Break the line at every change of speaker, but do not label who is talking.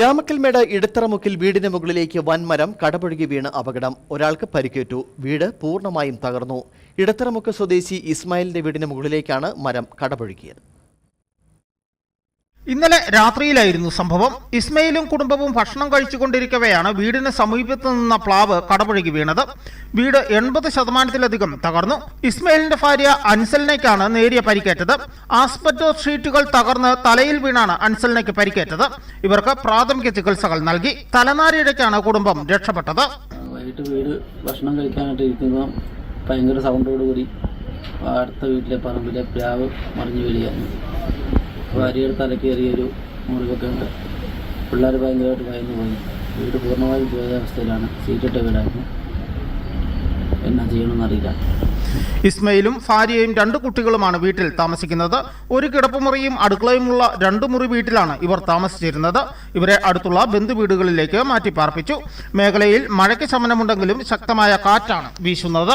രാമക്കൽമേട് ഇടത്തറമുക്കിൽ വീടിന് മുകളിലേക്ക് വൻമരം കടപുഴകി വീണ് അപകടം. ഒരാൾക്ക് പരിക്കേറ്റു. വീട് പൂർണമായും തകർന്നു. ഇടത്തറമുക്ക് സ്വദേശി ഇസ്മായിലിന്റെ വീടിന് മുകളിലേക്കാണ് മരം കടപുഴകിയത്.
ഇന്നലെ രാത്രിയിലായിരുന്നു സംഭവം. ഇസ്മയിലും കുടുംബവും ഭക്ഷണം കഴിച്ചുകൊണ്ടിരിക്കവെയാണ് വീടിന് സമീപത്ത് നിന്ന പ്ലാവ് കടപുഴകി വീണത്. വീട് എൺപത് ശതമാനത്തിലധികം തകർന്നു. ഇസ്മയിലിന്റെ ഭാര്യ അൻസലിനേക്കാണ് നേരിയ പരിക്കേറ്റത്. ആസ്പെറ്റോ ഷീറ്റുകൾ തകർന്ന് തലയിൽ വീണാണ് അൻസലിനയ്ക്ക് പരിക്കേറ്റത്. ഇവർക്ക് പ്രാഥമിക ചികിത്സകൾ നൽകി. തലനാരിഴയ്ക്കാണ് കുടുംബം രക്ഷപ്പെട്ടത്.
വൈകിട്ട് വീട് ഭക്ഷണം കഴിക്കാനായിട്ട് ഇരിക്കുമ്പോൾ ഭയങ്കര സൗണ്ടോടുകൂടി അടുത്ത വീട്ടിലെ പറമ്പിലെ പ്ലാവ് മറിഞ്ഞു വീഴുകയായിരുന്നു ഭാര്യയുടെ തലക്കേറിയൊരു മുറിവൊക്കെ ഉണ്ട് പിള്ളേർ ഭയങ്കരമായിട്ട് ഭയന്നു പോയി. വീട് പൂർണമായും പോയ അവസ്ഥയിലാണ്. സീറ്റിട്ട വീടായിരുന്നു എന്നാ ചെയ്യണമെന്നറിയില്ല
ഇസ്മയിലും ഭാര്യയും രണ്ട് കുട്ടികളുമാണ് വീട്ടിൽ താമസിക്കുന്നത്. ഒരു കിടപ്പുമുറിയും അടുക്കളയുമുള്ള രണ്ട് മുറി വീട്ടിലാണ് ഇവർ താമസിച്ചിരുന്നത്. ഇവരെ അടുത്തുള്ള ബന്ധുവീടുകളിലേക്ക് മാറ്റി പാർപ്പിച്ചു മേഖലയിൽ മഴയ്ക്ക് ശമനമുണ്ടെങ്കിലും ശക്തമായ കാറ്റാണ് വീശുന്നത്.